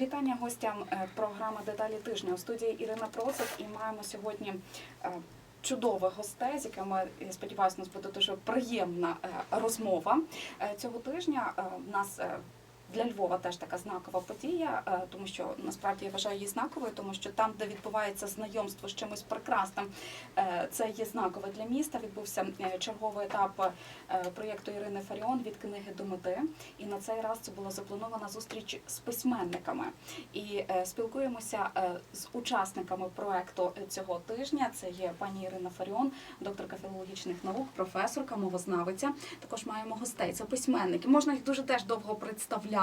Вітання гостям е, програми Деталі тижня у студії Ірина Процик і маємо сьогодні е, чудових гостей, з якими я сподіваюся, у нас буде дуже приємна е, розмова. Цього тижня в нас. Для Львова теж така знакова подія, е, тому що насправді я вважаю її знаковою, тому що там, де відбувається знайомство з чимось прекрасним, е, це є знакове для міста. Відбувся е, черговий етап проєкту Ірини Фаріон від книги до мети. І на цей раз це була запланована зустріч з письменниками. І спілкуємося з учасниками проекту цього тижня. Це є пані Ірина Фаріон, докторка філологічних наук, професорка, мовознавиця. Також маємо гостей. Це письменники. Можна їх дуже теж довго представляти,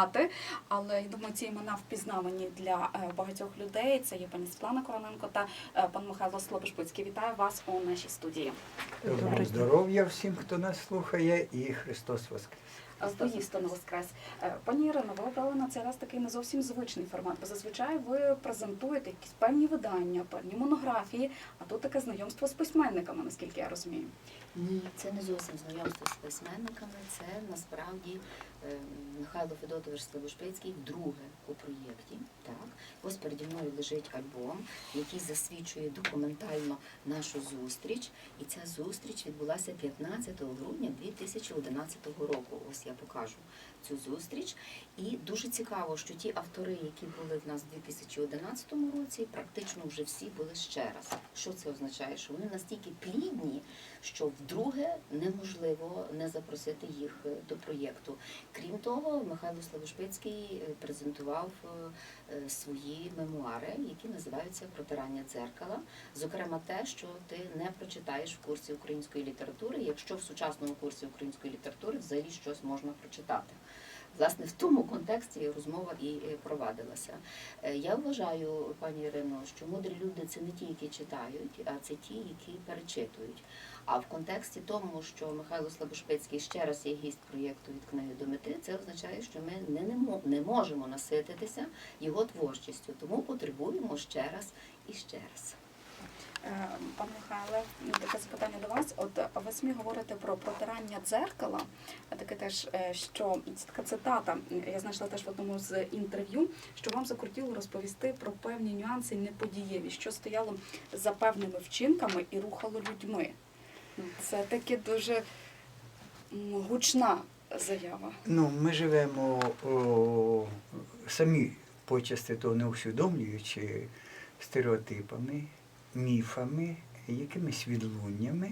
але я думаю, ці імена впізнавані для е, багатьох людей. Це є пані Світлана Короненко та е, пан Михайло Слобошпицький. Вітаю вас у нашій студії. Доброго здоров'я всім, хто нас слухає, і Христос Воскрес. Здоїстину воскрес. Е, Пані Ірино, ви обрали на цей раз такий не зовсім звичний формат, бо зазвичай ви презентуєте якісь певні видання, певні монографії, а тут таке знайомство з письменниками, наскільки я розумію. Ні, це не зовсім знайомство з письменниками. Це насправді е, Михайло Федотович Слобошпицький друге у проєкті. Так, ось переді мною лежить альбом, який засвідчує документально нашу зустріч. І ця зустріч відбулася 15 грудня 2011 року. Ось я покажу цю зустріч. І дуже цікаво, що ті автори, які були в нас у 2011 році, практично вже всі були ще раз. Що це означає? Що вони настільки плідні, що вдруге неможливо не запросити їх е, до проєкту. Крім того, Михайло Славошпицький е, презентував е, свої мемуари, які називаються Протирання дзеркала. Зокрема, те, що ти не прочитаєш в курсі української літератури, якщо в сучасному курсі української літератури взагалі щось можна прочитати. Власне, в тому контексті розмова і е, провадилася. Е, Я вважаю, пані Ірино, що мудрі люди це не ті, які читають, а це ті, які перечитують. А в контексті тому, що Михайло Слабошпицький ще раз є гість проєкту від книги до мети, це означає, що ми не, можемо насититися його творчістю, тому потребуємо ще раз і ще раз. Е, Пане Михайле, таке запитання до вас. От ви самі говорите про протирання дзеркала. Таке теж, е, що це така цитата. Я знайшла теж в одному з інтерв'ю, що вам закрутіло розповісти про певні нюанси і неподієві, що стояло за певними вчинками і рухало людьми. Це таки дуже гучна заява. Ну, ми живемо о, самі почасти того не усвідомлюючи стереотипами, міфами, якимись відлуннями.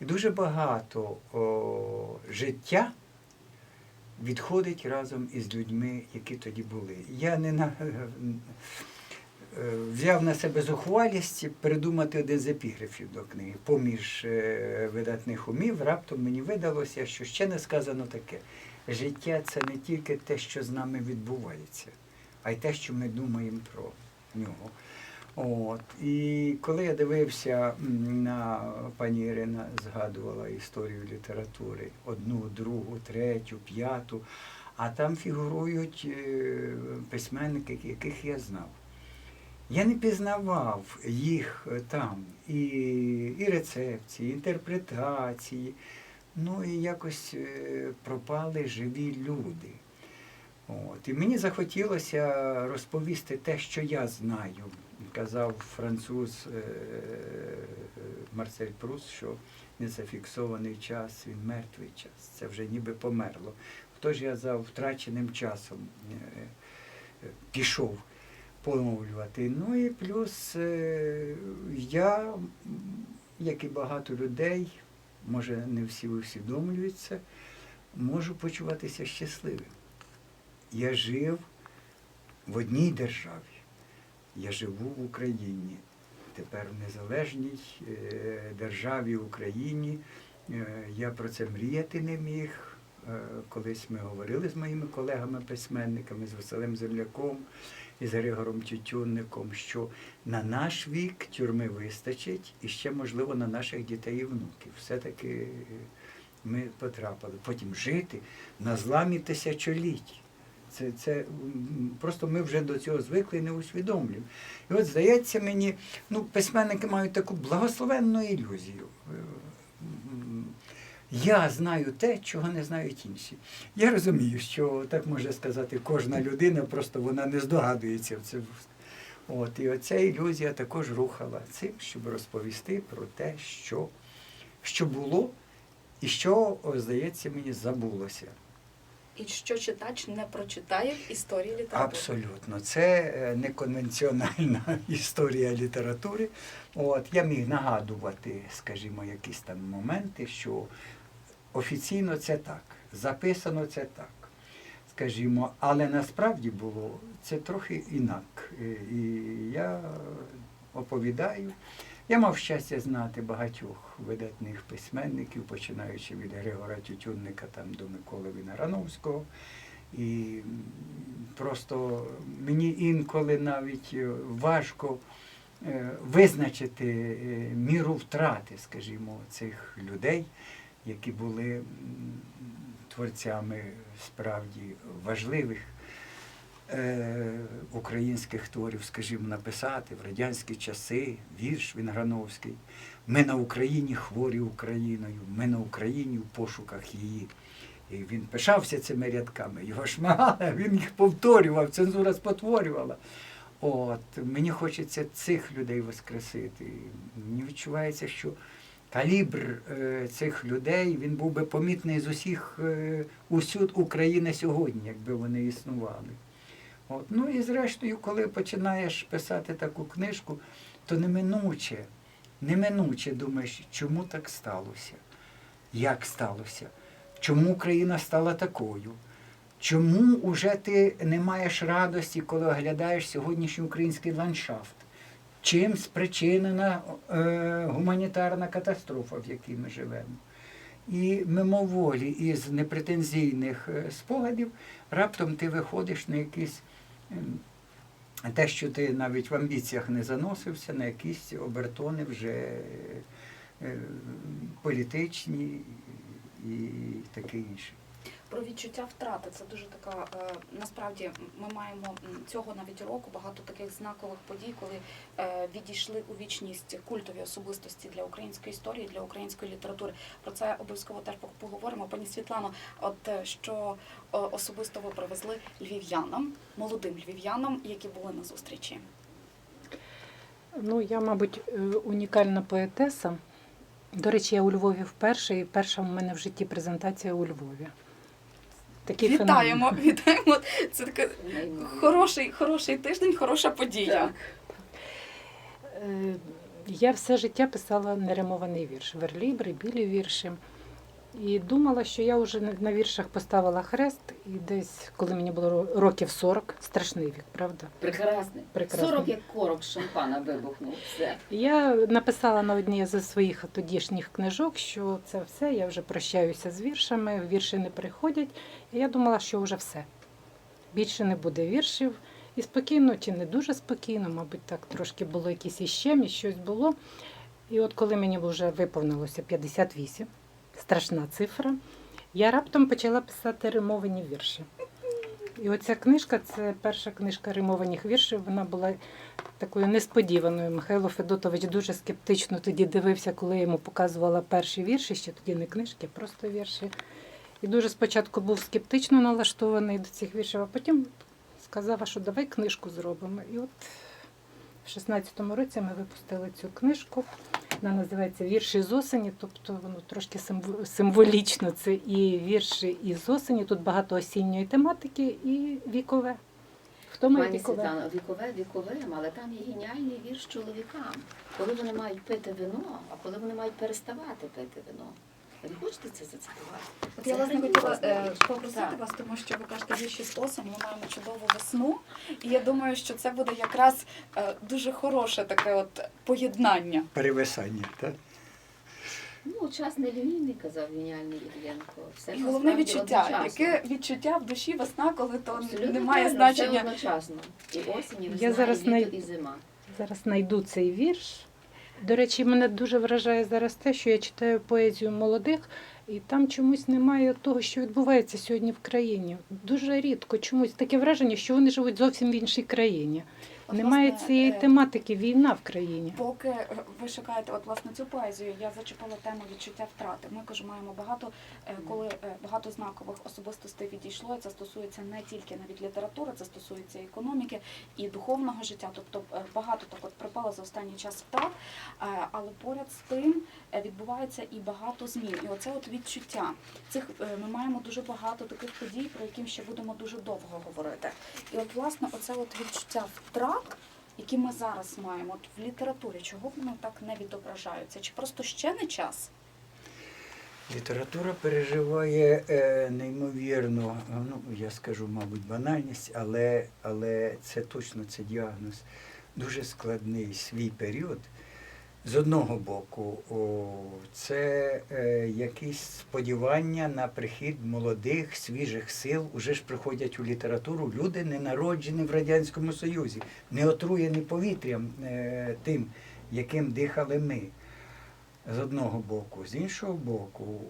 І дуже багато о, життя відходить разом із людьми, які тоді були. Я не на, е, взяв на себе зухвалість придумати один з епіграфів до книги. Поміж е, видатних умів раптом мені видалося, що ще не сказано таке. Життя це не тільки те, що з нами відбувається, а й те, що ми думаємо про нього. От. І коли я дивився на пані Ірина, згадувала історію літератури одну, другу, третю, п'яту, а там фігурують е, письменники, яких я знав. Я не пізнавав їх е, там, і, і рецепції, і інтерпретації. Ну і якось е, пропали живі люди. От. І мені захотілося розповісти те, що я знаю. Казав француз е, Марсель Прус, що не зафіксований час, він мертвий час. Це вже ніби померло. Хто ж я за втраченим часом е, е, пішов помовлювати. Ну і плюс я, як і багато людей, може не всі усвідомлюються, можу почуватися щасливим. Я жив в одній державі. Я живу в Україні. Тепер в незалежній е, державі Україні. Е, Я про це мріяти не міг. Е, Колись ми говорили з моїми колегами-письменниками, з Василем Земляком і з Григором Тютюнником, що на наш вік тюрми вистачить і ще, можливо, на наших дітей і внуків. Все-таки ми потрапили. Потім жити на зламі тисячоліть. Це, це просто ми вже до цього звикли і не усвідомлюємо. І от здається мені, ну, письменники мають таку благословенну ілюзію. Е, Я знаю те, чого не знають інші. Я розумію, що так може сказати кожна людина, просто вона не здогадується в цьому. От, і оця ілюзія також рухала цим, щоб розповісти про те, що, що було, і що, здається, мені забулося. І що читач не прочитає в історії літератури. Абсолютно, це е, неконвенціональна історія літератури. От я міг нагадувати, скажімо, якісь там моменти, що офіційно це так, записано це так, скажімо, але насправді було це трохи інак. Е, І я оповідаю. Я мав щастя знати багатьох видатних письменників, починаючи від Григора Тютюнника там, до Миколи Винограновського. І просто мені інколи навіть е, важко е, визначити е, міру втрати, скажімо, цих людей, які були творцями справді важливих українських творів, скажімо, написати в радянські часи, вірш Вінграновський. Ми на Україні хворі Україною, ми на Україні в пошуках її. І він пишався цими рядками, його шмагали, він їх повторював, цензура спотворювала. От, мені хочеться цих людей воскресити. Мені відчувається, що калібр е, цих людей він був би помітний з усіх е, усюд України сьогодні, якби вони існували. От. Ну і зрештою, коли починаєш писати таку книжку, то неминуче, неминуче думаєш, чому так сталося? Як сталося? Чому Україна стала такою? Чому уже ти не маєш радості, коли оглядаєш сьогоднішній український ландшафт? Чим спричинена е, гуманітарна катастрофа, в якій ми живемо? І мимоволі із непретензійних е, спогадів раптом ти виходиш на ем, те, що ти навіть в амбіціях не заносився, на якісь обертони вже е, політичні і таке інше. Про відчуття втрати це дуже така. е, Насправді ми маємо цього навіть року багато таких знакових подій, коли е, відійшли у вічність культові особистості для української історії, для української літератури. Про це обов'язково теж поговоримо. Пані Світлано, от е, що особисто ви привезли львів'янам, молодим львів'янам, які були на зустрічі. Ну, я, мабуть, унікальна поетеса. До речі, я у Львові вперше, і перша в мене в житті презентація у Львові. Такий Вітаємо, феномен. вітаємо. Це такий хороший, хороший тиждень, хороша подія. Так. Е, Я все життя писала неримований вірш, верлібри, білі вірші. І думала, що я вже на- віршах поставила хрест, і десь, коли мені було років 40, страшний вік, правда? Прекрасний. Прекрасний. 40 як корок шампана вибухнув. Все. Я написала на одній зі своїх тодішніх книжок, що це все, я вже прощаюся з віршами, вірші не приходять. І я думала, що вже все. Більше не буде віршів. І спокійно, чи не дуже спокійно, мабуть, так трошки було якісь іщем, і щось було. І от коли мені вже виповнилося 58, страшна цифра, я раптом почала писати римовані вірші. І оця книжка це перша книжка римованих віршів. Вона була такою несподіваною. Михайло Федотович дуже скептично тоді дивився, коли я йому показувала перші вірші, ще тоді не книжки, а просто вірші. І дуже спочатку був скептично налаштований до цих віршів, а потім сказав, що давай книжку зробимо. І от в 16-му році ми випустили цю книжку. Вона називається Вірші з осені, тобто воно трошки символічно. Це і вірші із осені. Тут багато осінньої тематики і вікове. Хто має Пані вікове? Світлана, вікове віковим, але там є геніальний вірш чоловікам. Коли вони мають пити вино, а коли вони мають переставати пити вино. Ви не хочете це зацитувати? От Це я власне хотіла е, попросити Так. вас, тому що ви кажете вірші з осені, ми маємо чудову весну. І я думаю, що це буде якраз е, дуже хороше таке от поєднання. Перевисання, так? Ну, час не лінійний, казав геніальний Ільєнко. Все І головне насправді відчуття. одночасно. Яке відчуття в душі весна, коли то Абсолютно немає правильно, все значення. одночасно. І осінь, і Я весна, зараз і літо, най- і зима. Зараз знайду цей вірш. До речі, мене дуже вражає зараз те, що я читаю поезію молодих, і там чомусь немає того, що відбувається сьогодні в країні. Дуже рідко чомусь таке враження, що вони живуть зовсім в іншій країні. Немає власне, цієї е, тематики війна в країні. Поки е, ви шукаєте от власне цю поезію, я зачепила тему відчуття втрати. Ми кажу, маємо багато, е, коли багато знакових особистостей відійшло. Це стосується не тільки навіть літератури, це стосується і економіки і духовного життя. Тобто багато так от припало за останній час втрат. Але поряд з тим відбувається і багато змін. І оце от відчуття цих ми маємо дуже багато таких подій, про які ще будемо дуже довго говорити. І от власне оце от відчуття втрат які ми зараз маємо от в літературі, чого вони так не відображаються? Чи просто ще не час? Література переживає е, неймовірно, ну я скажу, мабуть, банальність, але, але це точно це діагноз. Дуже складний свій період. З одного боку, це е, якісь сподівання на прихід молодих, свіжих сил. Уже ж приходять у літературу люди, не народжені в Радянському Союзі, не отруєні повітрям е, тим, яким дихали ми з одного боку, з іншого боку,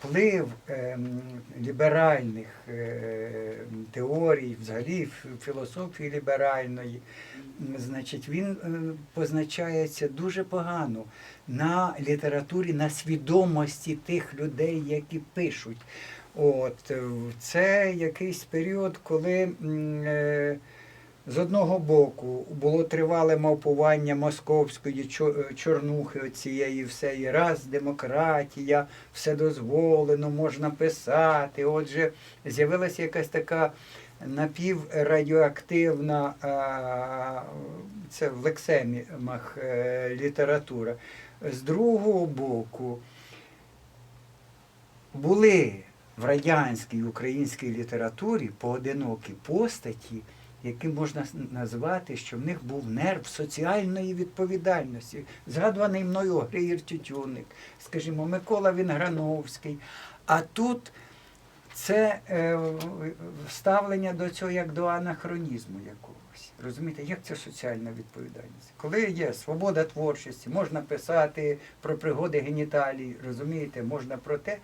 вплив ем, ліберальних е, теорій, взагалі філософії ліберальної, значить, він е, позначається дуже погано на літературі, на свідомості тих людей, які пишуть. От, е, це якийсь період, коли е, з одного боку було тривале мавпування московської е, чорнухи цієї всеї раз демократія, все дозволено, можна писати. Отже, з'явилася якась така напіврадіоактивна, це в лексемах е, література. З другого боку, були в радянській українській літературі поодинокі постаті, які можна назвати, що в них був нерв соціальної відповідальності. Згадуваний мною Григір Тютюник, скажімо, Микола Вінграновський. А тут це е, ставлення до цього як до анахронізму якогось. Розумієте, як це соціальна відповідальність? Коли є свобода творчості, можна писати про пригоди геніталій, розумієте, можна про те.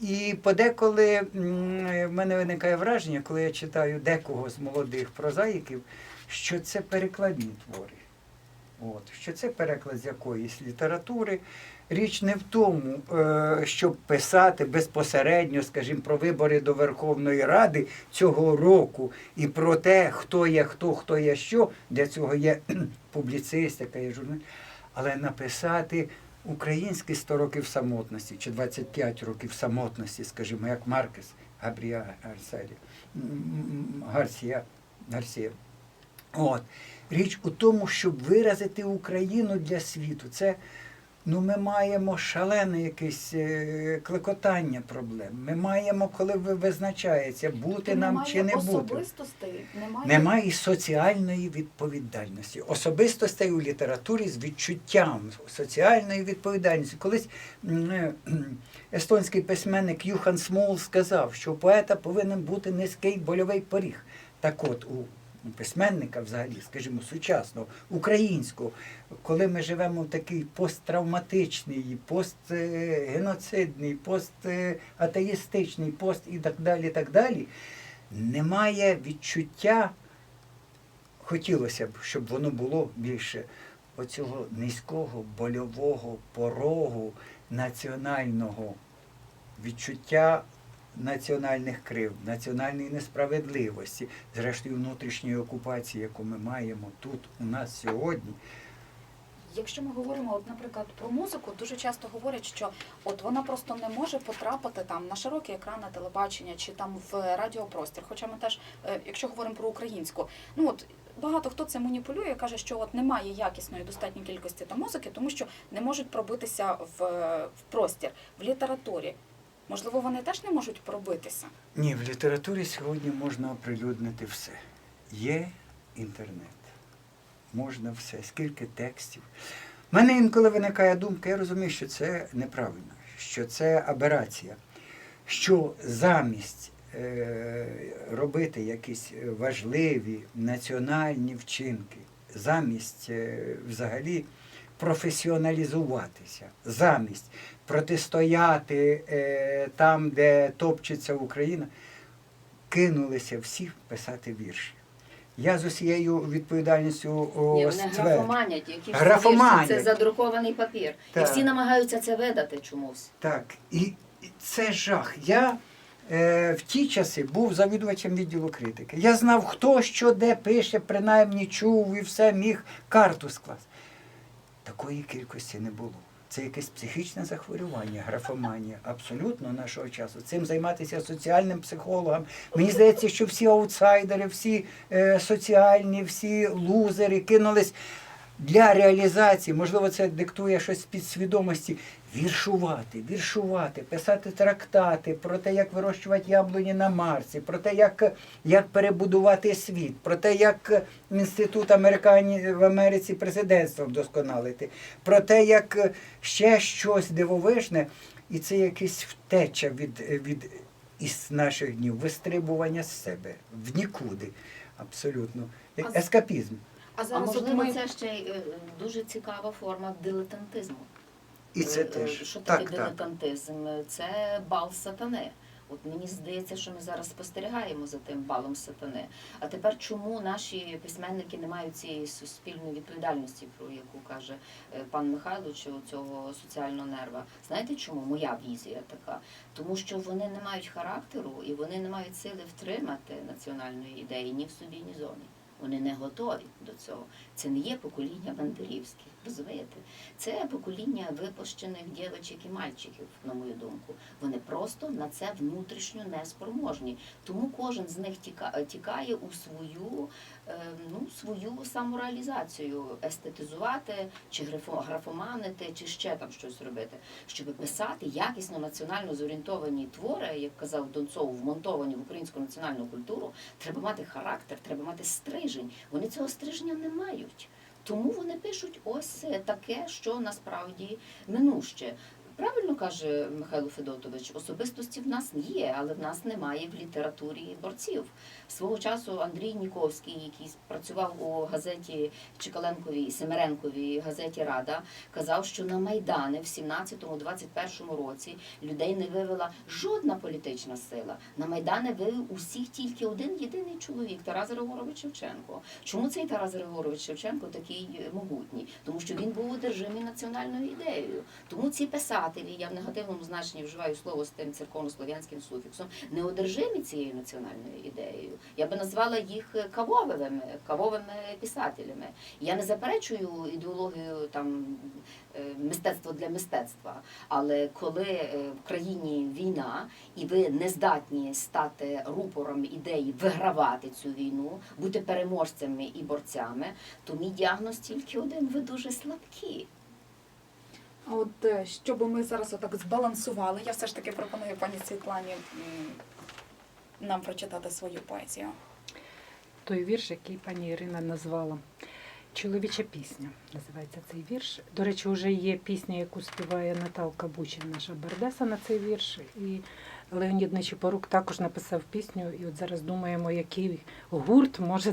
І подеколи в мене виникає враження, коли я читаю декого з молодих прозаїків, що це перекладні твори. От, що це переклад з якоїсь літератури. Річ не в тому, е, щоб писати безпосередньо, скажімо, про вибори до Верховної Ради цього року і про те, хто є хто, хто є що. Для цього є публіцистика, є журналіст. Але написати українські 100 років самотності чи 25 років самотності, скажімо, як Маркес, Габрія м, Гарсія, Гарсія. От. Річ у тому, щоб виразити Україну для світу. Це ну, ми маємо шалене якесь е, клекотання проблем. Ми маємо, коли визначається, бути нам чи не бути. немає, Немає і соціальної відповідальності. Особистостей у літературі з відчуттям соціальної відповідальності. Колись е, естонський письменник Юхан Смол сказав, що у поета повинен бути низький больовий поріг. Так от, у письменника, взагалі, скажімо, сучасного, українського, коли ми живемо в такий посттравматичний, постгеноцидний, постатеїстичний, пост і так далі, так далі, немає відчуття, хотілося б, щоб воно було більше оцього низького больового порогу національного відчуття національних крив, національної несправедливості, зрештою внутрішньої окупації, яку ми маємо тут у нас сьогодні. Якщо ми говоримо, от, наприклад, про музику, дуже часто говорять, що от вона просто не може потрапити там на широкі екрани телебачення чи там в радіопростір. Хоча ми теж, е, якщо говоримо про українську, ну от багато хто це маніпулює, каже, що от немає якісної достатньої кількості там музики, тому що не можуть пробитися в, в простір в літературі. Можливо, вони теж не можуть пробитися. Ні, в літературі сьогодні можна оприлюднити все. Є інтернет. Можна все, скільки текстів. У мене інколи виникає думка, я розумію, що це неправильно, що це аберація, що замість е, робити якісь важливі національні вчинки, замість е, взагалі професіоналізуватися, замість протистояти е, там, де топчеться Україна, кинулися всі писати вірші. Я з усією відповідальністю о, Ні, вони стверджую. графоманять, які Графоманять. це задрукований папір. Так. І всі намагаються це видати чомусь. Так, і це жах. Я е, в ті часи був завідувачем відділу критики. Я знав, хто що де пише, принаймні чув і все міг карту скласти. Такої кількості не було. Це якесь психічне захворювання, графоманія, абсолютно нашого часу. Цим займатися соціальним психологам. Мені здається, що всі аутсайдери, всі е, соціальні, всі лузери кинулись для реалізації, можливо, це диктує щось з підсвідомості. Віршувати, віршувати, писати трактати про те, як вирощувати яблуні на Марсі, про те, як, як перебудувати світ, про те, як інститут Американі в Америці президентство вдосконалити, про те, як ще щось дивовижне, і це якась втеча від, від із наших днів, вистрибування з себе в нікуди. Абсолютно. Ескапізм. А А зараз от можливо, ми це ще й е, дуже цікава форма дилетантизму. І це Е, е, теж. Що Так, таке так. дилетантизм? Це бал сатани. От мені здається, що ми зараз спостерігаємо за тим балом сатани. А тепер чому наші письменники не мають цієї суспільної відповідальності, про яку каже е, пан Михайло, чи цього соціального нерва? Знаєте чому? Моя візія така. Тому що вони не мають характеру і вони не мають сили втримати національної ідеї ні в собі, ні зовні. Вони не готові до цього. Це не є покоління бандерівських, розумієте? Це покоління випущених дівчаток і мальчиків, на мою думку. Вони просто на це внутрішньо неспроможні. Тому кожен з них тіка- тікає у свою, е, ну, свою самореалізацію, естетизувати, чи графо- графоманити, чи ще там щось робити. Щоб писати якісно національно зорієнтовані твори, як казав Донцов, вмонтовані в українську національну культуру, треба мати характер, треба мати стрижень. Вони цього стриження не мають. Тому вони пишуть ось таке, що насправді минуще. Правильно каже Михайло Федотович, особистості в нас є, але в нас немає в літературі борців. Свого часу Андрій Ніковський, який працював у газеті Чекаленковій, Семеренковій газеті Рада, казав, що на Майдани в 17-21 році людей не вивела жодна політична сила. На Майдани вивів усіх тільки один єдиний чоловік Тарас Григорович Шевченко. Чому цей Тарас Григорович Шевченко такий могутній? Тому що він був одержимий національною ідеєю. Тому ці писателі, я в негативному значенні вживаю слово з тим церковно-слов'янським суфіксом, не одержимі цією національною ідеєю. Я би назвала їх кавовими, кавовими писателями. Я не заперечую ідеологію там е, мистецтво для мистецтва. Але коли е, в країні війна, і ви не здатні стати рупором ідеї вигравати цю війну, бути переможцями і борцями, то мій діагноз тільки один: ви дуже слабкі. От е, щоб ми зараз отак збалансували, я все ж таки пропоную пані Світлані нам прочитати свою поезію. той вірш, який пані Ірина назвала. Чоловіча пісня називається цей вірш. До речі, вже є пісня, яку співає Наталка Бучин, наша Бардеса на цей вірш. І Леонід Нечипорук також написав пісню. І от зараз думаємо, який гурт може